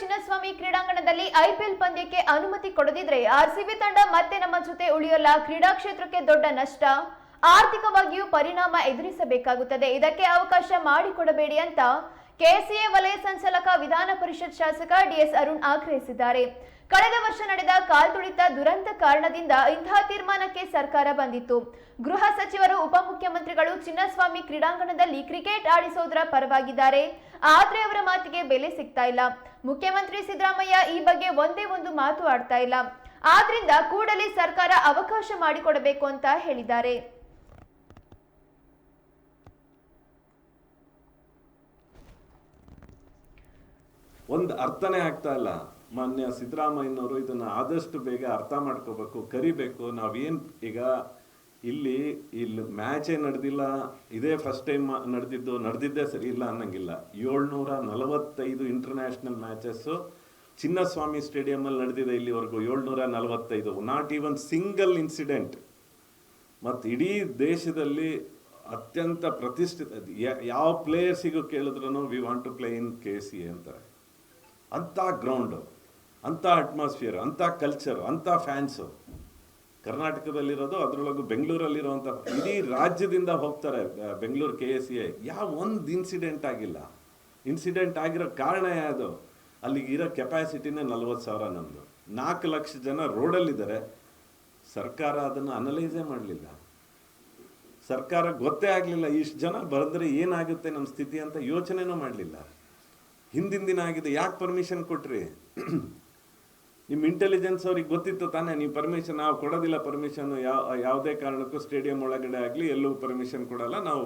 ಚಿನ್ನಸ್ವಾಮಿ ಕ್ರೀಡಾಂಗಣದಲ್ಲಿ ಐಪಿಎಲ್ ಪಂದ್ಯಕ್ಕೆ ಅನುಮತಿ ಕೊಡದಿದ್ರೆ ಆರ್ಸಿಬಿ ತಂಡ ಮತ್ತೆ ನಮ್ಮ ಜೊತೆ ಉಳಿಯೋಲ್ಲ ಕ್ರೀಡಾ ಕ್ಷೇತ್ರಕ್ಕೆ ದೊಡ್ಡ ನಷ್ಟ. ಆರ್ಥಿಕವಾಗಿಯೂ ಪರಿಣಾಮ ಎದುರಿಸಬೇಕಾಗುತ್ತದೆ. ಇದಕ್ಕೆ ಅವಕಾಶ ಮಾಡಿಕೊಡಬೇಡಿ ಅಂತ ಕೆಸಿಎ ವಲಯ ಸಂಚಾಲಕ ವಿಧಾನ ಪರಿಷತ್ ಶಾಸಕ ಡಿಎಸ್ ಅರುಣ್ ಆಗ್ರಹಿಸಿದ್ದಾರೆ. ಕಳೆದ ವರ್ಷ ನಡೆದ ಕಾಲ್ತುಳಿತ ದುರಂತ ಕಾರಣದಿಂದ ಇಂತಹ ತೀರ್ಮಾನಕ್ಕೆ ಸರ್ಕಾರ ಬಂದಿತ್ತು. ಗೃಹ ಸಚಿವರು ಉಪಮುಖ್ಯಮಂತ್ರಿಗಳು ಚಿನ್ನಸ್ವಾಮಿ ಕ್ರೀಡಾಂಗಣದಲ್ಲಿ ಕ್ರಿಕೆಟ್ ಆಡಿಸೋದರ ಪರವಾಗಿದ್ದಾರೆ. ಆದ್ರೆ ಅವರ ಮಾತಿಗೆ ಬೆಲೆ ಸಿಗ್ತಾ ಇಲ್ಲ. ಮುಖ್ಯಮಂತ್ರಿ ಸಿದ್ದರಾಮಯ್ಯ ಈ ಬಗ್ಗೆ ಒಂದೇ ಒಂದು ಮಾತು ಆಡ್ತಾ ಇಲ್ಲ. ಆದ್ರಿಂದ ಕೂಡಲೇ ಸರ್ಕಾರ ಅವಕಾಶ ಮಾಡಿಕೊಡಬೇಕು ಅಂತ ಹೇಳಿದ್ದಾರೆ. ಒಂದು ಅರ್ಥನೇ ಆಗ್ತಾ ಇಲ್ಲ. ಮಾನ್ಯ ಸಿದ್ದರಾಮಯ್ಯನವರು ಇದನ್ನು ಆದಷ್ಟು ಬೇಗ ಅರ್ಥ ಮಾಡ್ಕೋಬೇಕು, ಕರಿಬೇಕು. ನಾವೇನು ಈಗ ಇಲ್ಲಿ ಇಲ್ಲಿ ಮ್ಯಾಚೇ ನಡೆದಿಲ್ಲ. ಇದೇ ಫಸ್ಟ್ ಟೈಮ್ ನಡೆದಿದ್ದು, ನಡೆದಿದ್ದೇ ಸರಿ ಇಲ್ಲ ಅನ್ನಂಗಿಲ್ಲ. ಏಳ್ನೂರ ನಲವತ್ತೈದು ಇಂಟರ್ನ್ಯಾಷನಲ್ ಮ್ಯಾಚಸ್ಸು ಚಿನ್ನಸ್ವಾಮಿ ಸ್ಟೇಡಿಯಮಲ್ಲಿ ನಡೆದಿದೆ ಇಲ್ಲಿವರೆಗೂ, ಏಳ್ನೂರ ನಲವತ್ತೈದು. ನಾಟ್ ಈವನ್ ಸಿಂಗಲ್ ಇನ್ಸಿಡೆಂಟ್ ಮತ್ತು ಇಡೀ ದೇಶದಲ್ಲಿ ಅತ್ಯಂತ ಪ್ರತಿಷ್ಠಿತ ಯಾವ ಪ್ಲೇಯರ್ಸಿಗೂ ಕೇಳಿದ್ರು we want to play in K C ಅಂತಾರೆ. ಅಂಥ ಗ್ರೌಂಡು ಅಂಥ ಅಟ್ಮಾಸ್ಫಿಯರ್ ಅಂಥ ಕಲ್ಚರ್ ಅಂಥ ಫ್ಯಾನ್ಸು ಕರ್ನಾಟಕದಲ್ಲಿರೋದು, ಅದರೊಳಗೂ ಬೆಂಗಳೂರಲ್ಲಿರುವಂಥ ಇಡೀ ರಾಜ್ಯದಿಂದ ಹೋಗ್ತಾರೆ ಬೆಂಗಳೂರು ಕೆ ಎಸ್ ಎ ಯಾವ ಒಂದು ಇನ್ಸಿಡೆಂಟ್ ಆಗಿಲ್ಲ. ಇನ್ಸಿಡೆಂಟ್ ಆಗಿರೋ ಕಾರಣ ಯಾವುದು? ಅಲ್ಲಿಗೆ ಇರೋ ಕೆಪಾಸಿಟಿನೇ ನಲ್ವತ್ತು ಸಾವಿರ ನಮ್ಮದು ನಾಲ್ಕು ಲಕ್ಷ ಜನ ರೋಡಲ್ಲಿದ್ದಾರೆ. ಸರ್ಕಾರ ಅದನ್ನು ಅನಲೈಸೇ ಮಾಡಲಿಲ್ಲ. ಸರ್ಕಾರ ಗೊತ್ತೇ ಆಗಲಿಲ್ಲ, ಇಷ್ಟು ಜನ ಬರೆದ್ರೆ ಏನಾಗುತ್ತೆ ನಮ್ಮ ಸ್ಥಿತಿ ಅಂತ ಯೋಚನೆನೂ ಮಾಡಲಿಲ್ಲ. ಹಿಂದಿನ ದಿನ ಆಗಿದೆ, ಯಾಕೆ ಪರ್ಮಿಷನ್ ಕೊಟ್ರಿ? ನಿಮ್ಮ ಇಂಟೆಲಿಜೆನ್ಸ್ ಅವ್ರಿಗೆ ಗೊತ್ತಿತ್ತು ತಾನೇ, ನೀವು ಪರ್ಮಿಷನ್ ನಾವು ಕೊಡೋದಿಲ್ಲ ಪರ್ಮಿಷನ್ ಯಾವ, ಯಾವುದೇ ಕಾರಣಕ್ಕೂ ಸ್ಟೇಡಿಯಂ ಒಳಗಡೆ ಆಗಲಿ, ಎಲ್ಲೂ ಪರ್ಮಿಷನ್ ಕೊಡಲ್ಲ. ನಾವು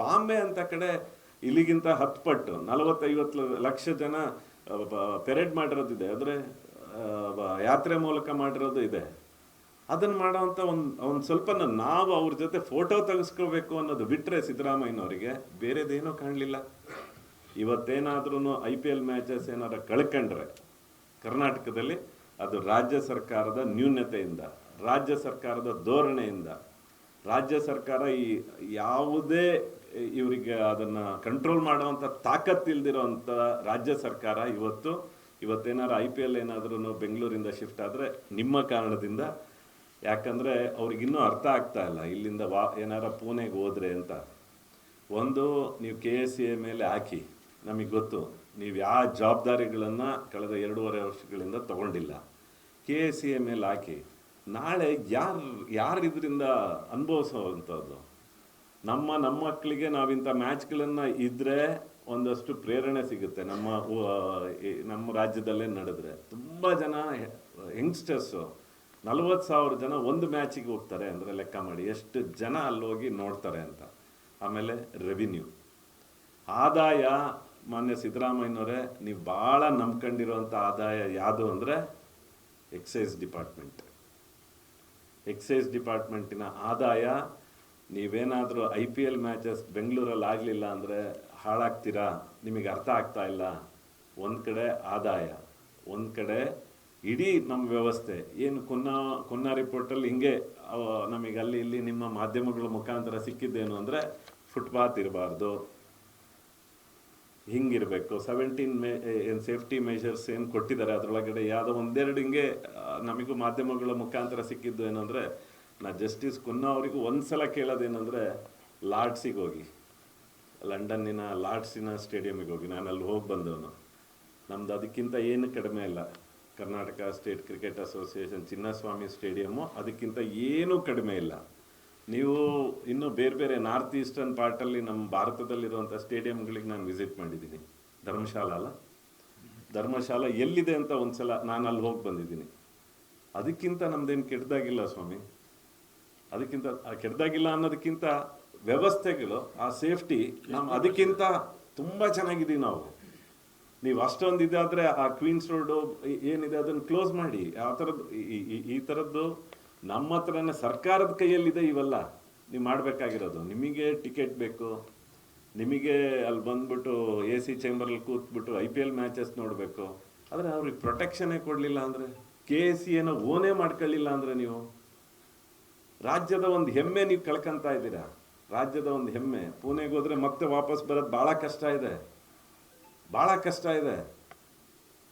ಬಾಂಬೆ ಅಂತ ಕಡೆ ಇಲ್ಲಿಗಿಂತ ಹತ್ತು ಪಟ್ಟು ನಲವತ್ತೈವತ್ತು ಲಕ್ಷ ಜನ ಪೆರೇಡ್ ಮಾಡಿರೋದಿದೆ. ಆದರೆ ಯಾತ್ರೆ ಮೂಲಕ ಮಾಡಿರೋದು ಇದೆ. ಅದನ್ನು ಮಾಡೋವಂಥ ಒಂದು ಒಂದು ಸ್ವಲ್ಪ ನಾವು ಅವ್ರ ಜೊತೆ ಫೋಟೋ ತೆಗೆಸ್ಕೋಬೇಕು ಅನ್ನೋದು ಬಿಟ್ಟರೆ ಸಿದ್ದರಾಮಯ್ಯನವರಿಗೆ ಬೇರೆದೇನೂ ಕಾಣಲಿಲ್ಲ. ಇವತ್ತೇನಾದ್ರೂ ಐ ಪಿ ಎಲ್ ಮ್ಯಾಚಸ್ ಏನಾರ ಕಳ್ಕೊಂಡ್ರೆ, ಕರ್ನಾಟಕದಲ್ಲಿ ಅದು ರಾಜ್ಯ ಸರ್ಕಾರದ ನ್ಯೂನತೆಯಿಂದ, ರಾಜ್ಯ ಸರ್ಕಾರದ ಧೋರಣೆಯಿಂದ. ರಾಜ್ಯ ಸರ್ಕಾರ ಈ ಯಾವುದೇ, ಇವರಿಗೆ ಅದನ್ನು ಕಂಟ್ರೋಲ್ ಮಾಡುವಂಥ ತಾಕತ್ತಿಲ್ದಿರೋಂಥ ರಾಜ್ಯ ಸರ್ಕಾರ ಇವತ್ತು ಇವತ್ತೇನಾದ್ರು ಐ ಪಿ ಎಲ್ ಏನಾದರೂ ಬೆಂಗಳೂರಿಂದ ಶಿಫ್ಟ್ ಆದರೆ ನಿಮ್ಮ ಕಾರಣದಿಂದ. ಯಾಕಂದರೆ ಅವ್ರಿಗಿನ್ನೂ ಅರ್ಥ ಆಗ್ತಾ ಇಲ್ಲ, ಇಲ್ಲಿಂದ ವಾ, ಏನಾರ ಪೂನೆಗೆ ಹೋದರೆ ಅಂತ. ಒಂದು, ನೀವು ಕೆ ಎಸ್ ಸಿ ಎ ಮೇಲೆ ಹಾಕಿ, ನಮಗೆ ಗೊತ್ತು. ನೀವು ಯಾವ ಜವಾಬ್ದಾರಿಗಳನ್ನು ಕಳೆದ ಎರಡೂವರೆ ವರ್ಷಗಳಿಂದ ತಗೊಂಡಿಲ್ಲ. ಕೆ ಸಿ ಎಂ ಎಲ್ ಹಾಕಿ, ನಾಳೆ ಯಾರು ಯಾರು ಇದರಿಂದ ಅನುಭವಿಸೋವಂಥದ್ದು? ನಮ್ಮ ನಮ್ಮ ಮಕ್ಕಳಿಗೆ ನಾವಿಂಥ ಮ್ಯಾಚ್ಗಳನ್ನು ಇದ್ದರೆ ಒಂದಷ್ಟು ಪ್ರೇರಣೆ ಸಿಗುತ್ತೆ. ನಮ್ಮ ನಮ್ಮ ರಾಜ್ಯದಲ್ಲೇ ನಡೆದ್ರೆ. ತುಂಬ ಜನ ಯಂಗ್ಸ್ಟರ್ಸು, ನಲ್ವತ್ತು ಸಾವಿರ ಜನ ಒಂದು ಮ್ಯಾಚಿಗೆ ಹೋಗ್ತಾರೆ ಅಂದರೆ ಲೆಕ್ಕ ಮಾಡಿ. ಎಷ್ಟು ಜನ ಅಲ್ಲೋಗಿ ನೋಡ್ತಾರೆ ಅಂತ. ಆಮೇಲೆ ರೆವಿನ್ಯೂ ಆದಾಯ ಮಾನ್ಯ ಸಿದ್ದರಾಮಯ್ಯನವರೇ, ನೀವು ಭಾಳ ನಂಬ್ಕೊಂಡಿರುವಂಥ ಆದಾಯ ಯಾವುದು ಅಂದರೆ ಎಕ್ಸೈಸ್ ಡಿಪಾರ್ಟ್ಮೆಂಟ್. ಎಕ್ಸೈಸ್ ಡಿಪಾರ್ಟ್ಮೆಂಟಿನ ಆದಾಯ, ನೀವೇನಾದರೂ ಐ ಪಿ ಎಲ್ ಮ್ಯಾಚಸ್ ಬೆಂಗಳೂರಲ್ಲಿ ಆಗಲಿಲ್ಲ ಅಂದರೆ ಹಾಳಾಗ್ತೀರಾ? ನಿಮಗೆ ಅರ್ಥ ಆಗ್ತಾ ಇಲ್ಲ. ಒಂದು ಕಡೆ ಆದಾಯ, ಒಂದು ಕಡೆ ಇಡೀ ನಮ್ಮ ವ್ಯವಸ್ಥೆ. ಏನು ಕೊನ್ನ ಕೊನ್ನ ರಿಪೋರ್ಟಲ್ಲಿ ಹಿಂಗೆ ನಮಗೆ ಅಲ್ಲಿ ಇಲ್ಲಿ ನಿಮ್ಮ ಮಾಧ್ಯಮಗಳ ಮುಖಾಂತರ ಸಿಕ್ಕಿದ್ದೇನು ಅಂದರೆ ಫುಟ್ಪಾತ್ ಇರಬಾರ್ದು. ಹಿಂಗಿರಬೇಕು. ಸೆವೆಂಟೀನ್ ಮೇ ಏನು ಸೇಫ್ಟಿ ಮೆಷರ್ಸ್ ಏನು ಕೊಟ್ಟಿದ್ದಾರೆ ಅದರೊಳಗಡೆ ಯಾವುದೋ ಒಂದೆರಡು ಹಿಂಗೆ ನಮಗೂ ಮಾಧ್ಯಮಗಳ ಮುಖಾಂತರ ಸಿಕ್ಕಿದ್ದು ಏನಂದರೆ, ನಾ ಜಸ್ಟಿಸ್ ಕುನ್ನಾ ಅವರಿಗೂ ಒಂದು ಸಲ ಕೇಳೋದೇನೆಂದರೆ ಲಾರ್ಡ್ಸಿಗೆ ಹೋಗಿ. ಲಂಡನ್ನಿನ ಲಾರ್ಡ್ಸಿನ ಸ್ಟೇಡಿಯಮಿಗೆ ಹೋಗಿ. ನಾನು ಅಲ್ಲಿ ಹೋಗಿ ಬಂದವನು. ನಮ್ದು ಅದಕ್ಕಿಂತ ಏನು ಕಡಿಮೆ ಇಲ್ಲ. Karnataka state cricket association Chinnaswamy stadium, ಅದಕ್ಕಿಂತ ಏನೂ ಕಡಿಮೆ ಇಲ್ಲ. ನೀವು ಇನ್ನು ಬೇರೆ ಬೇರೆ ನಾರ್ತ್ ಈಸ್ಟರ್ನ್ ಪಾರ್ಟಲ್ಲಿ ನಮ್ಮ ಭಾರತದಲ್ಲಿರುವಂಥ ಸ್ಟೇಡಿಯಂಗಳಿಗೆ ನಾನು ವಿಸಿಟ್ ಮಾಡಿದ್ದೀನಿ. ಧರ್ಮಶಾಲಾ ಅಲ್ಲ? ಧರ್ಮಶಾಲಾ ಎಲ್ಲಿದೆ ಅಂತ ಒಂದ್ಸಲ ನಾನು ಅಲ್ಲಿ ಹೋಗಿ ಬಂದಿದ್ದೀನಿ. ಅದಕ್ಕಿಂತ ನಮ್ದೇನು ಕೆಟ್ಟದಾಗಿಲ್ಲ ಸ್ವಾಮಿ. ಅದಕ್ಕಿಂತ ಕೆಟ್ಟದಾಗಿಲ್ಲ ಅನ್ನೋದಕ್ಕಿಂತ ವ್ಯವಸ್ಥೆಗಳು, ಆ ಸೇಫ್ಟಿ ನಮ್ಮ ಅದಕ್ಕಿಂತ ತುಂಬ ಚೆನ್ನಾಗಿದ್ದೀವಿ ನಾವು. ನೀವು ಅಷ್ಟೊಂದು ಇದಾದರೆ ಆ ಕ್ವೀನ್ಸ್ ರೋಡು ಏನಿದೆ ಅದನ್ನು ಕ್ಲೋಸ್ ಮಾಡಿ, ಆ ಥರದ್ದು ಈ ಥರದ್ದು ನಮ್ಮ ಹತ್ರನೇ ಸರ್ಕಾರದ ಕೈಯಲ್ಲಿದೆ ಇವೆಲ್ಲ. ನೀವು ಮಾಡಬೇಕಾಗಿರೋದು. ನಿಮಗೆ ಟಿಕೆಟ್ ಬೇಕು. ನಿಮಗೆ ಅಲ್ಲಿ ಬಂದ್ಬಿಟ್ಟು ಎ ಸಿ ಚೇಂಬರಲ್ಲಿ ಕೂತ್ಬಿಟ್ಟು ಐ ಪಿ ಎಲ್ ಮ್ಯಾಚಸ್ ನೋಡಬೇಕು. ಆದರೆ ಅವ್ರಿಗೆ ಪ್ರೊಟೆಕ್ಷನೇ ಕೊಡಲಿಲ್ಲ ಅಂದರೆ, ಕೆ ಎ ಸಿ ಏನೋ ಓನೇ ಮಾಡ್ಕೊಳ್ಳಿಲ್ಲ ಅಂದರೆ ನೀವು. ರಾಜ್ಯದ ಒಂದು ಹೆಮ್ಮೆ ನೀವು ಕಳ್ಕೊತಾ ಇದ್ದೀರಾ? ರಾಜ್ಯದ ಒಂದು ಹೆಮ್ಮೆ. ಪುಣೆಗೆ ಹೋದರೆ ಮತ್ತೆ ವಾಪಸ್ ಬರೋದು ಭಾಳ ಕಷ್ಟ ಇದೆ. ಭಾಳ ಕಷ್ಟ ಇದೆ.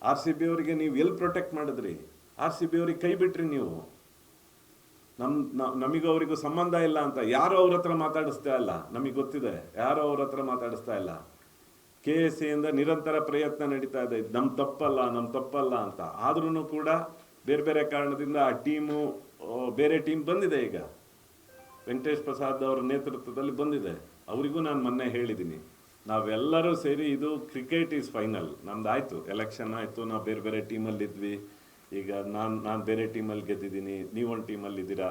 ಆರ್ ಸಿ ಬಿ ಅವರಿಗೆ ನೀವು ಎಲ್ಲಿ ಪ್ರೊಟೆಕ್ಟ್ ಮಾಡಿದ್ರಿ? ಆರ್ ಸಿ ಬಿ ಅವ್ರಿಗೆ ಕೈ ಬಿಟ್ರಿ ನೀವು. ನಮ್, ನ- ನಮಿಗೂ ಅವರಿಗೂ ಸಂಬಂಧ ಇಲ್ಲ ಅಂತ ಯಾರು ಅವ್ರ ಹತ್ರ ಮಾತಾಡಿಸ್ತಾ ಇಲ್ಲ? ನಮಗೆ ಗೊತ್ತಿದೆ. ಯಾರು ಅವ್ರ ಹತ್ರ ಮಾತಾಡಿಸ್ತಾ ಇಲ್ಲ? ಕೆ ಎಸ್ ಸಿಯಿಂದ ನಿರಂತರ ಪ್ರಯತ್ನ ನಡೀತಾ ಇದೆ. ನಮ್ಮ ತಪ್ಪಲ್ಲ, ನಮ್ ತಪ್ಪಲ್ಲ ಅಂತ. ಆದ್ರೂ ಕೂಡ ಬೇರೆ ಬೇರೆ ಕಾರಣದಿಂದ ಆ ಟೀಮು ಬೇರೆ ಟೀಮ್ ಬಂದಿದೆ ಈಗ. ವೆಂಕಟೇಶ್ ಪ್ರಸಾದ್ ಅವರ ನೇತೃತ್ವದಲ್ಲಿ ಬಂದಿದೆ. ಅವರಿಗೂ ನಾನು ಮೊನ್ನೆ ಹೇಳಿದ್ದೀನಿ ನಾವೆಲ್ಲರೂ ಸೇರಿ ಇದು ಕ್ರಿಕೆಟ್ ಈಸ್ ಫೈನಲ್. ನಮ್ದು ಆಯಿತು ಎಲೆಕ್ಷನ್ ಆಯಿತು. ನಾವು ಬೇರೆ ಬೇರೆ ಟೀಮಲ್ಲಿ ಇದ್ವಿ ಈಗ ನಾನು ನಾನು ಬೇರೆ ಟೀಮಲ್ಲಿ ಗೆದ್ದಿದ್ದೀನಿ ನೀವೊಂದು ಟೀಮಲ್ಲಿ ಇದ್ದೀರಾ?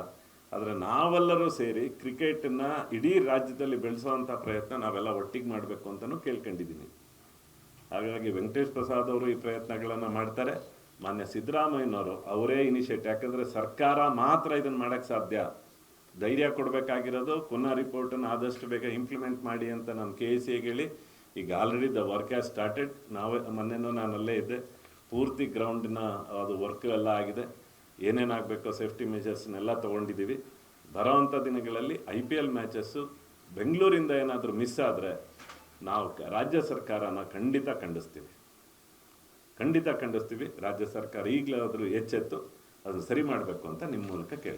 ಆದರೆ ನಾವೆಲ್ಲರೂ ಸೇರಿ ಕ್ರಿಕೆಟನ್ನು ಇಡೀ ರಾಜ್ಯದಲ್ಲಿ ಬೆಳೆಸುವಂಥ ಪ್ರಯತ್ನ ನಾವೆಲ್ಲ ಒಟ್ಟಿಗೆ ಮಾಡಬೇಕು ಅಂತಲೂ ಕೇಳ್ಕೊಂಡಿದ್ದೀನಿ. ಹಾಗಾಗಿ ವೆಂಕಟೇಶ್ ಪ್ರಸಾದ್ ಅವರು ಈ ಪ್ರಯತ್ನಗಳನ್ನು ಮಾಡ್ತಾರೆ. ಮಾನ್ಯ ಸಿದ್ದರಾಮಯ್ಯನವರು ಅವರೇ ಇನಿಷಿಯೇಟ್ ಯಾಕಂದರೆ ಸರ್ಕಾರ ಮಾತ್ರ ಇದನ್ನು ಮಾಡೋಕ್ಕೆ ಸಾಧ್ಯ. ಧೈರ್ಯ ಕೊಡಬೇಕಾಗಿರೋದು, ಪುನಃ ರಿಪೋರ್ಟನ್ನು ಆದಷ್ಟು ಬೇಗ ಇಂಪ್ಲಿಮೆಂಟ್ ಮಾಡಿ ಅಂತ ನಾನು ಕೆ ಎಸ್ ಹೇಳಿ, ಈಗ already the work has started ನಾವೇ, ಮೊನ್ನೆನೂ ನಾನು ಅಲ್ಲೇ ಇದ್ದೆ. ಪೂರ್ತಿ ಗ್ರೌಂಡಿನ, ಅದು ವರ್ಕ್ ಎಲ್ಲ ಆಗಿದೆ. ಏನೇನಾಗಬೇಕೋ ಸೇಫ್ಟಿ ಮೆಜರ್ಸ್ನೆಲ್ಲ ತೊಗೊಂಡಿದ್ದೀವಿ ಬರೋವಂಥ ದಿನಗಳಲ್ಲಿ ಐ ಪಿ ಎಲ್ ಮ್ಯಾಚಸ್ಸು ಬೆಂಗಳೂರಿಂದ ಏನಾದರೂ ಮಿಸ್ ಆದರೆ ನಾವು ರಾಜ್ಯ ಸರ್ಕಾರನ ಖಂಡಿತ ಖಂಡಿಸ್ತೀವಿ. ಖಂಡಿತ ಖಂಡಿಸ್ತೀವಿ. ರಾಜ್ಯ ಸರ್ಕಾರ ಈಗಲಾದರೂ ಎಚ್ಚೆತ್ತು, ಅದು ಸರಿ ಮಾಡಬೇಕು ಅಂತ ನಿಮ್ಮ ಮೂಲಕ ಕೇಳಿ